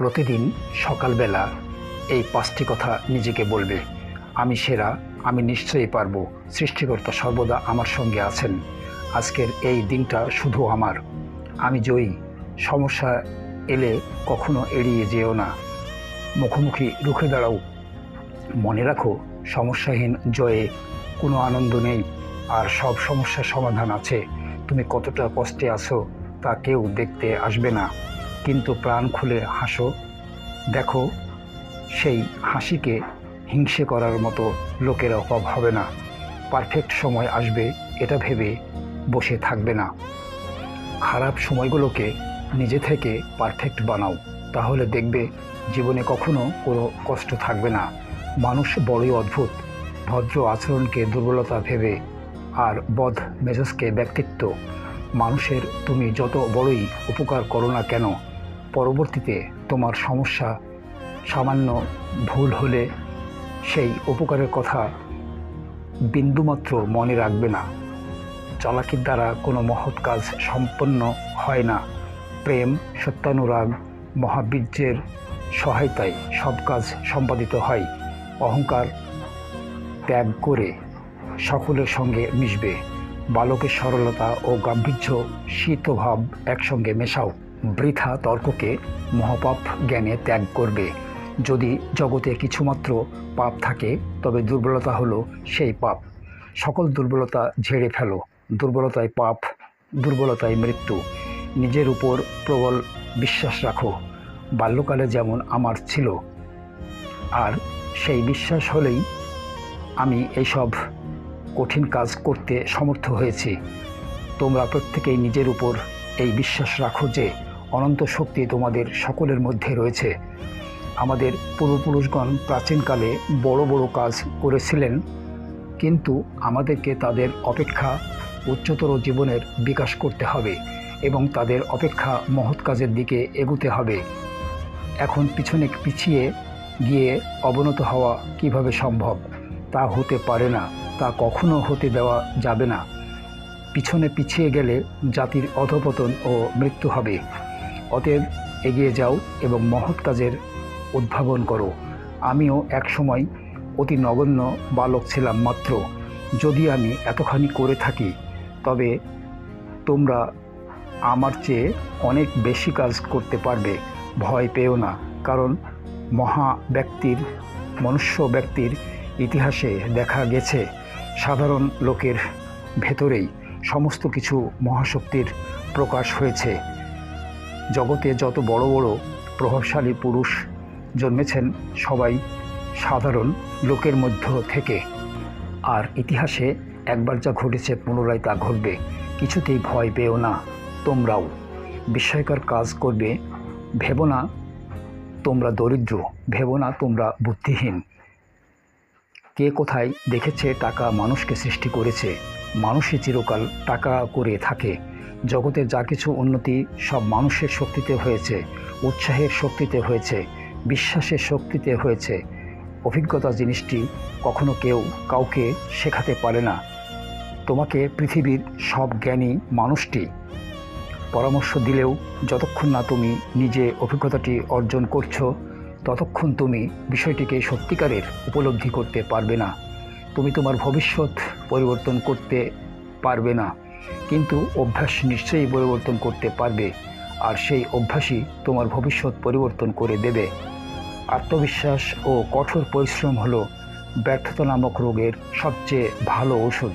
প্রতিদিন সকালবেলা এই পাঁচটি কথা নিজেকে বলবে। আমি সেরা, আমি নিশ্চয়ই পারব। সৃষ্টিকর্তা সর্বদা আমার সঙ্গে আছেন। আজকের এই দিনটা শুধু আমার। আমি জয়ী। সমস্যা এলে কখনো এড়িয়ে যেও না। মুখোমুখি রুখে দাঁড়াও। মনে রাখো, সমস্যাহীন জয়ে কোনো আনন্দ নেই। আর সব সমস্যার সমাধান আছে। তুমি কতটা কষ্টে আছো তা কেউ দেখতে আসবে না। কিন্তু প্রাণ খুলে হাসো। দেখো, সেই হাসিকে হিংসে করার মতো লোকের অভাব হবে না। পারফেক্ট সময় আসবে, এটা ভেবে বসে থাকবে না। খারাপ সময়গুলোকে নিজে থেকে পারফেক্ট বানাও। তাহলে দেখবে, জীবনে কখনো কোনো কষ্ট থাকবে না। মানুষ বড়ই অদ্ভুত। ভদ্র আচরণকে দুর্বলতা ভেবে আর বধ মেজাজকে ব্যক্তিত্ব। মানুষের, তুমি যত বড়ই উপকার করো না কেন পরবর্তীতে তোমার সমস্যা সামান্য ভুল হলে সেই উপকারের কথা বিন্দুমাত্র মনে রাখবে না। চালাকির দ্বারা কোনো মহৎ কাজ সম্পন্ন হয় না। প্রেম, সত্যানুরাগ, মহাবীর্যের সহায়তায় সব কাজ সম্পাদিত হয়। অহংকার ত্যাগ করে সকলের সঙ্গে মিশবে। বালকের সরলতা ও গাম্ভীর্য, শীতভাব একসঙ্গে মেশাও। বৃথা তর্ককে মহাপাপ জ্ঞানে ত্যাগ করবে। যদি জগতে কিছুমাত্র পাপ থাকে, তবে দুর্বলতা হলো সেই পাপ। সকল দুর্বলতা ঝেড়ে ফেলো। দুর্বলতায় পাপ, দুর্বলতায় মৃত্যু। নিজের উপর প্রবল বিশ্বাস রাখো। বাল্যকালে যেমন আমার ছিল, আর সেই বিশ্বাস হলেই আমি এইসব কঠিন কাজ করতে সমর্থ হয়েছি। তোমরা প্রত্যেকেই নিজের উপর এই বিশ্বাস রাখো যে অনন্ত শক্তি তোমাদের সকলের মধ্যে রয়েছে। আমাদের পূর্বপুরুষগণ প্রাচীনকালে বড় বড় কাজ করেছিলেন, কিন্তু আমাদেরকে তাদের অপেক্ষা উচ্চতর জীবনের বিকাশ করতে হবে এবং তাদের অপেক্ষা মহৎ কাজের দিকে এগুতে হবে। এখন পিছনে পিছিয়ে গিয়ে অবনত হওয়া কীভাবে সম্ভব তা হতে পারে না, তা কখনো হতে দেওয়া যাবে না। পিছনে পিছিয়ে গেলে জাতির অধপতন ও মৃত্যু হবে। অতএব এগিয়ে যাও এবং মহৎ কাজের উদ্ভাবন করো। আমিও একসময় অতি নগণ্য বালক ছিলাম মাত্র। যদি আমি এতখানি করে থাকি, তবে তোমরা আমার চেয়ে অনেক বেশি কাজ করতে পারবে। ভয় পেও না, কারণ মহা ব্যক্তির, মনুষ্য ব্যক্তির ইতিহাসে দেখা গেছে, সাধারণ লোকের ভেতরেই সমস্ত কিছু মহাশক্তির প্রকাশ হয়েছে। জগতে যত বড় বড় প্রভাবশালী পুরুষ জন্মেছেন, সবাই সাধারণ লোকের মধ্য থেকে। আর ইতিহাসে একবার যা ঘটেছে, পুনরায় তা ঘটবে। কিছুতেই ভয় পেও না তোমরাও। বিস্ময়কর কাজ করবে। ভেবো না তোমরা দরিদ্র, ভেবো না তোমরা বুদ্ধিহীন। কে কোথায় দেখেছে টাকা মানুষকে সৃষ্টি করেছে? মানুষই চিরকাল টাকা করে থাকে। জগতের যা কিছু উন্নতি সব মানুষের শক্তিতে হয়েছে, উৎসাহের শক্তিতে হয়েছে, বিশ্বাসের শক্তিতে হয়েছে। অভিজ্ঞতা জিনিসটি কখনো কেউ কাউকে শেখাতে পারে না। তোমাকে পৃথিবীর সব জ্ঞানী মানুষটি পরামর্শ দিলেও যতক্ষণ না তুমি নিজে অভিজ্ঞতাটি অর্জন করছ, ততক্ষণ তুমি বিষয়টিকে সত্যিকারের উপলব্ধি করতে পারবে না। তুমি তোমার ভবিষ্যৎ পরিবর্তন করতে পারবে না। কিন্তু অভ্যাস নিশ্চয়ই পরিবর্তন করতে পারবে, আর সেই অভ্যাসই তোমার ভবিষ্যৎ পরিবর্তন করে দেবে। আত্মবিশ্বাস ও কঠোর পরিশ্রম হল ব্যর্থতা নামক রোগের সবচেয়ে ভালো ওষুধ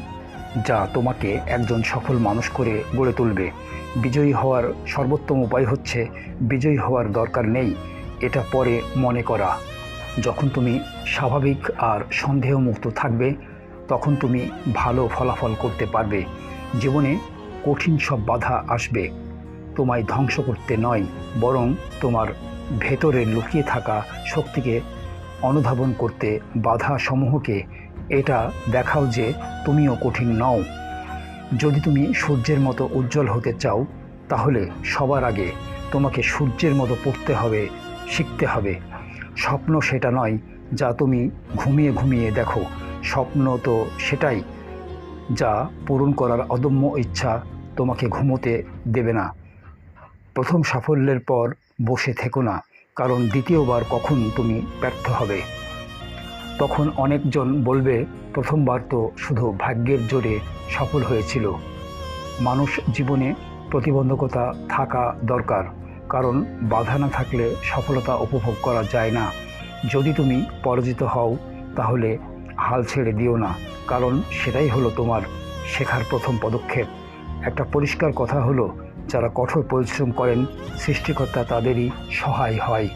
যা তোমাকে একজন সফল মানুষ করে গড়ে তুলবে। বিজয়ী হওয়ার সর্বোত্তম উপায় হচ্ছে বিজয়ী হওয়ার দরকার নেই, এটা পরে মনে করা। যখন তুমি স্বাভাবিক আর সন্দেহমুক্ত থাকবে, তখন তুমি ভালো ফলাফল করতে পারবে। জীবনে কঠিন সব বাধা আসবে। তোমায় ধ্বংস করতে নয়, বরং তোমার ভেতরে লুকিয়ে থাকা শক্তিকে অনুধাবন করতে বাধা সমূহকে এটা দেখাও যে তুমিও কঠিন নও। যদি তুমি সূর্যের মতো উজ্জ্বল হতে চাও, তাহলে সবার আগে তোমাকে সূর্যের মতো পড়তে হবে, শিখতে হবে। স্বপ্ন সেটা নয় যা তুমি ঘুমিয়ে ঘুমিয়ে দেখো। স্বপ্ন তো সেটাই যা পূরণ করার অদম্য ইচ্ছা তোমাকে ঘুমোতে দেবে না। প্রথম সাফল্যের পর বসে থেকো না, কারণ দ্বিতীয়বার কখন তুমি ব্যর্থ হবে। তখন অনেকজন বলবে, প্রথমবার তো শুধু ভাগ্যের জোরে সফল হয়েছিল। মানুষ জীবনে প্রতিবন্ধকতা থাকা দরকার, কারণ বাধা না থাকলে সফলতা উপভোগ করা যায় না। যদি তুমি পরাজিত হও, তাহলে হাল ছেড়ে দিও না। কারণ সেটাই হলো তোমার শেখার প্রথম পদক্ষেপ। একটা পরিষ্কার কথা হলো, যারা কঠোর পরিশ্রম করেন, সৃষ্টিকর্তা তাদেরই সহায় হয়।